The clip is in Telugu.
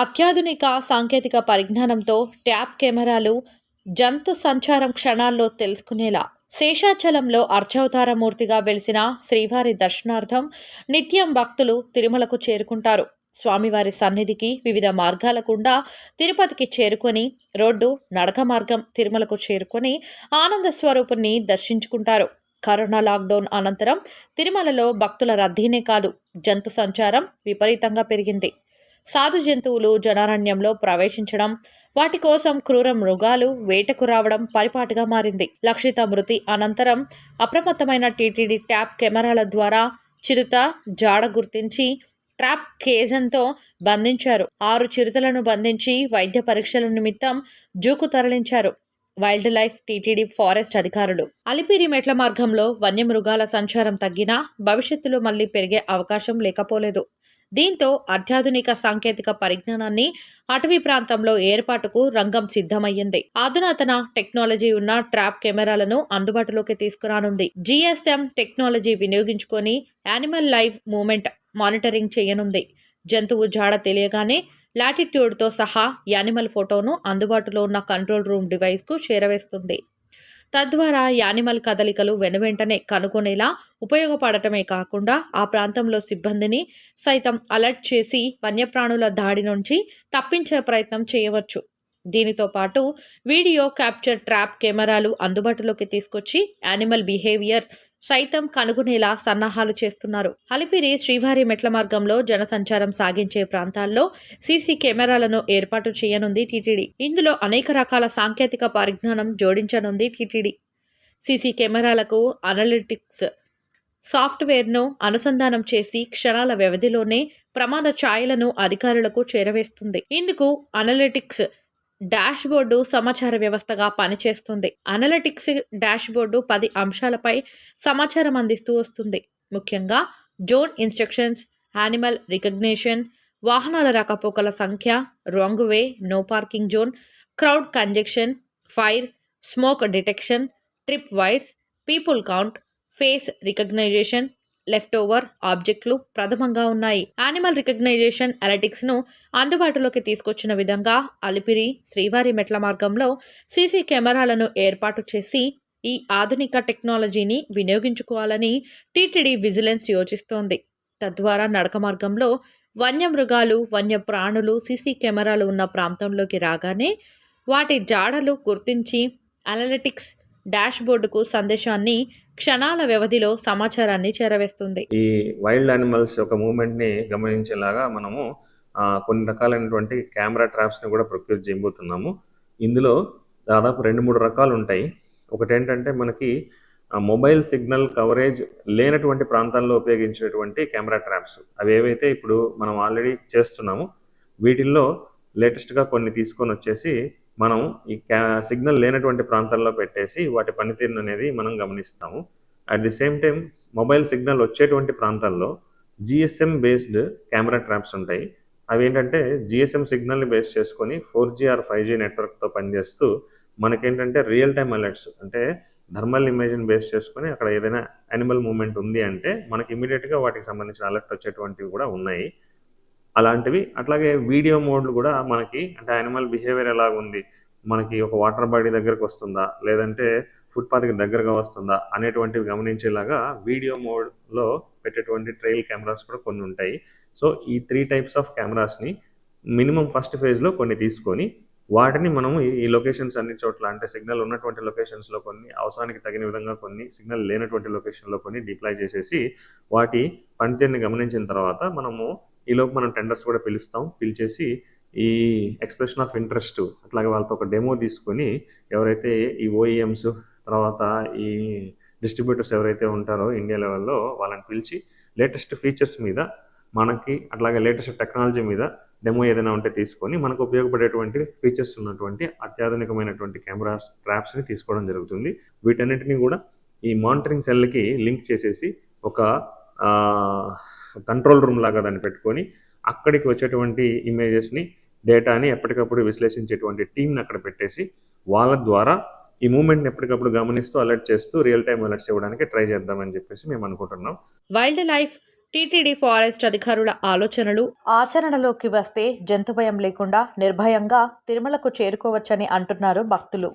అత్యాధునిక సాంకేతిక పరిజ్ఞానంతో ట్యాప్ కెమెరాలు జంతు సంచారం క్షణాల్లో తెలుసుకునేలా. శేషాచలంలో అర్చావతారమూర్తిగా వెలిసిన శ్రీవారి దర్శనార్థం నిత్యం భక్తులు తిరుమలకు చేరుకుంటారు. స్వామివారి సన్నిధికి వివిధ మార్గాల గుండా తిరుపతికి చేరుకొని రోడ్డు నడక మార్గం తిరుమలకు చేరుకొని ఆనంద స్వరూపుణ్ణి దర్శించుకుంటారు. కరోనా లాక్డౌన్ అనంతరం తిరుమలలో భక్తుల రద్దీనే కాదు జంతు సంచారం విపరీతంగా పెరిగింది. సాధు జంతువులు జనారణ్యంలో ప్రవేశించడం వాటి కోసం క్రూర మృగాలు వేటకు రావడం పరిపాటుగా మారింది. లక్షిత మృతి అనంతరం అప్రమత్తమైన టీటీడీ ట్యాప్ కెమెరాల ద్వారా చిరుత జాడ గుర్తించి ట్రాప్ కేజన్తో బంధించారు. ఆరు చిరుతలను బంధించి వైద్య పరీక్షల నిమిత్తం జూకు తరలించారు. వైల్డ్ లైఫ్ టీటీడీ ఫారెస్ట్ అధికారులు. అలిపిరి మెట్ల మార్గంలో వన్యమృగాల సంచారం తగ్గినా భవిష్యత్తులో మళ్ళీ పెరిగే అవకాశం లేకపోలేదు. దీంతో అత్యాధునిక సాంకేతిక పరిజ్ఞానాన్ని అటవీ ప్రాంతంలో ఏర్పాటుకు రంగం సిద్ధమయ్యింది. అధునాతన టెక్నాలజీ ఉన్న ట్రాప్ కెమెరాలను అందుబాటులోకి తీసుకురానుంది. జిఎస్ఎం టెక్నాలజీ వినియోగించుకొని యానిమల్ లైవ్ మూమెంట్ మానిటరింగ్ చేయనుంది. జంతువు జాడ తెలియగానే లాటిట్యూడ్తో సహా యానిమల్ ఫోటోను అందుబాటులో ఉన్న కంట్రోల్ రూమ్ డివైస్కు చేరవేస్తుంది. తద్వారా యానిమల్ కదలికలు వెనువెంటనే కనుగొనేలా ఉపయోగపడటమే కాకుండా ఆ ప్రాంతంలో సిబ్బందిని సైతం అలర్ట్ చేసి వన్యప్రాణుల దాడి నుంచి తప్పించే ప్రయత్నం చేయవచ్చు. దీనితో పాటు వీడియో క్యాప్చర్ ట్రాప్ కెమెరాలు అందుబాటులోకి తీసుకొచ్చి యానిమల్ బిహేవియర్ సైతం కనుగొనేలా సన్నాహాలు చేస్తున్నారు. అలిపిరి శ్రీవారి మెట్ల మార్గంలో జనసంచారం సాగించే ప్రాంతాల్లో సీసీ కెమెరాలను ఏర్పాటు చేయనుంది టీటీడీ. ఇందులో అనేక రకాల సాంకేతిక పరిజ్ఞానం జోడించనుంది టీటీడీ. సీసీ కెమెరాలకు అనలిటిక్స్ సాఫ్ట్వేర్ను అనుసంధానం చేసి క్షణాల వ్యవధిలోనే ప్రమాద ఛాయలను అధికారులకు చేరవేస్తుంది. ఇందుకు అనలిటిక్స్ డాష్ బోర్డు సమాచార వ్యవస్థగా పనిచేస్తుంది. అనలిటిక్స్ డాష్ బోర్డు పది అంశాలపై సమాచారం అందిస్తూ వస్తుంది. ముఖ్యంగా జోన్ ఇన్స్ట్రక్షన్స్ యానిమల్ రికగ్నిషన్ వాహనాల రాకపోకల సంఖ్య wrong way no parking zone crowd congestion fire smoke detection trip wires people count face recognization left over ఆబ్జెక్టులు ప్రథమంగా ఉన్నాయి. యానిమల్ రికగ్నైజేషన్ అలటిక్స్ను అందుబాటులోకి తీసుకొచ్చిన విధంగా అలిపిరి శ్రీవారి మెట్ల మార్గంలో సీసీ కెమెరాలను ఏర్పాటు చేసి ఈ ఆధునిక టెక్నాలజీని వినియోగించుకోవాలని టీటీడీ విజిలెన్స్ యోచిస్తోంది. తద్వారా నడక మార్గంలో వన్యమృగాలు వన్య ప్రాణులు సీసీ కెమెరాలు ఉన్న ప్రాంతంలోకి రాగానే వాటి జాడలు గుర్తించి అనలిటిక్స్ డాష్ బోర్డుకు సందేశాన్ని క్షణాల వ్యవధిలో సమాచారాన్ని చేరవేస్తుంది. ఈ వైల్డ్ యానిమల్స్ యొక్క మూమెంట్ని గమనించేలాగా మనము కొన్ని రకాలైనటువంటి కెమెరా ట్రాప్స్ని కూడా ప్రొక్యూర్ చేయబోతున్నాము. ఇందులో దాదాపు రెండు మూడు రకాలు ఉంటాయి. ఒకటి ఏంటంటే మనకి మొబైల్ సిగ్నల్ కవరేజ్ లేనటువంటి ప్రాంతాల్లో ఉపయోగించేటువంటి కెమెరా ట్రాప్స్. అవి ఏవైతే ఇప్పుడు మనం ఆల్రెడీ చేస్తున్నాము వీటిల్లో లేటెస్ట్గా కొన్ని తీసుకొని వచ్చేసి మనం ఈ క్యా సిగ్నల్ లేనటువంటి ప్రాంతాల్లో పెట్టేసి వాటి పనితీరును అనేది మనం గమనిస్తాము. At the same time mobile signal వచ్చేటువంటి ప్రాంతాల్లో జిఎస్ఎం బేస్డ్ కెమెరా ట్రాప్స్ ఉంటాయి. అవి ఏంటంటే జిఎస్ఎం సిగ్నల్ని బేస్ చేసుకొని four G or five G నెట్వర్క్తో పనిచేస్తూ మనకేంటంటే రియల్ టైమ్ అలర్ట్స్ అంటే థర్మల్ ఇమేజ్ని బేస్ చేసుకొని అక్కడ ఏదైనా యానిమల్ మూమెంట్ ఉంది అంటే మనకి ఇమీడియట్గా వాటికి సంబంధించిన అలర్ట్ వచ్చేటువంటివి కూడా ఉన్నాయి. అలాంటివి. అట్లాగే వీడియో మోడ్లు కూడా మనకి అంటే యానిమల్ బిహేవియర్ ఎలా ఉంది మనకి ఒక వాటర్ బాడీ దగ్గరకు వస్తుందా? లేదంటే ఫుట్పాత్కి దగ్గరగా వస్తుందా? అనేటువంటివి గమనించేలాగా వీడియో మోడ్లో పెట్టేటువంటి ట్రైల్ కెమెరాస్ కూడా కొన్ని ఉంటాయి. సో ఈ త్రీ టైప్స్ ఆఫ్ కెమెరాస్ని మినిమం ఫస్ట్ ఫేజ్లో కొన్ని తీసుకొని వాటిని మనము ఈ- లొకేషన్స్ అన్ని చోట్ల అంటే సిగ్నల్ ఉన్నటువంటి లొకేషన్స్లో కొన్ని అవసరానికి తగిన విధంగా కొన్ని సిగ్నల్ లేనటువంటి లొకేషన్లో కొన్ని డిప్లాయ్ చేసేసి వాటి పనితీరుని గమనించిన తర్వాత మనము ఈలోపు మనం టెండర్స్ కూడా పిలుస్తాం. పిలిచేసి ఈ ఎక్స్ప్రెషన్ ఆఫ్ ఇంట్రెస్ట్ అట్లాగే వాళ్ళతో ఒక డెమో తీసుకొని ఎవరైతే ఈ ఓఈఎమ్స్ తర్వాత ఈ డిస్ట్రిబ్యూటర్స్ ఎవరైతే ఉంటారో ఇండియా లెవెల్లో వాళ్ళని పిలిచి లేటెస్ట్ ఫీచర్స్ మీద మనకి అట్లాగే లేటెస్ట్ టెక్నాలజీ మీద డెమో ఏదైనా ఉంటే తీసుకొని మనకు ఉపయోగపడేటువంటి ఫీచర్స్ ఉన్నటువంటి అత్యాధునికమైనటువంటి కెమెరాస్ ట్రాప్స్ని తీసుకోవడం జరుగుతుంది. వీటన్నిటిని కూడా ఈ మానిటరింగ్ సెల్కి లింక్ చేసేసి ఒక కంట్రోల్ రూమ్ లాగా దాన్ని పెట్టుకొని అక్కడికి వచ్చేటువంటి ఇమేజెస్ని డేటాని ఎప్పటికప్పుడు విశ్లేషించేటువంటి టీంని అక్కడ పెట్టేసి వాళ్ళ ద్వారా ఈ మూమెంట్ని ఎప్పటికప్పుడు గమనిస్తూ అలర్ట్ చేస్తూ రియల్ టైం అలర్ట్స్ ఇవ్వడానికి ట్రై చేద్దామని చెప్పేసి మేము అనుకుంటున్నాం. వైల్డ్ లైఫ్ టీటీడీ ఫారెస్ట్ అధికారుల ఆలోచనలు. ఆచరణలోకి వస్తే జంతు భయం లేకుండా నిర్భయంగా తిరుమలకు చేరుకోవచ్చని అంటున్నారు భక్తులు.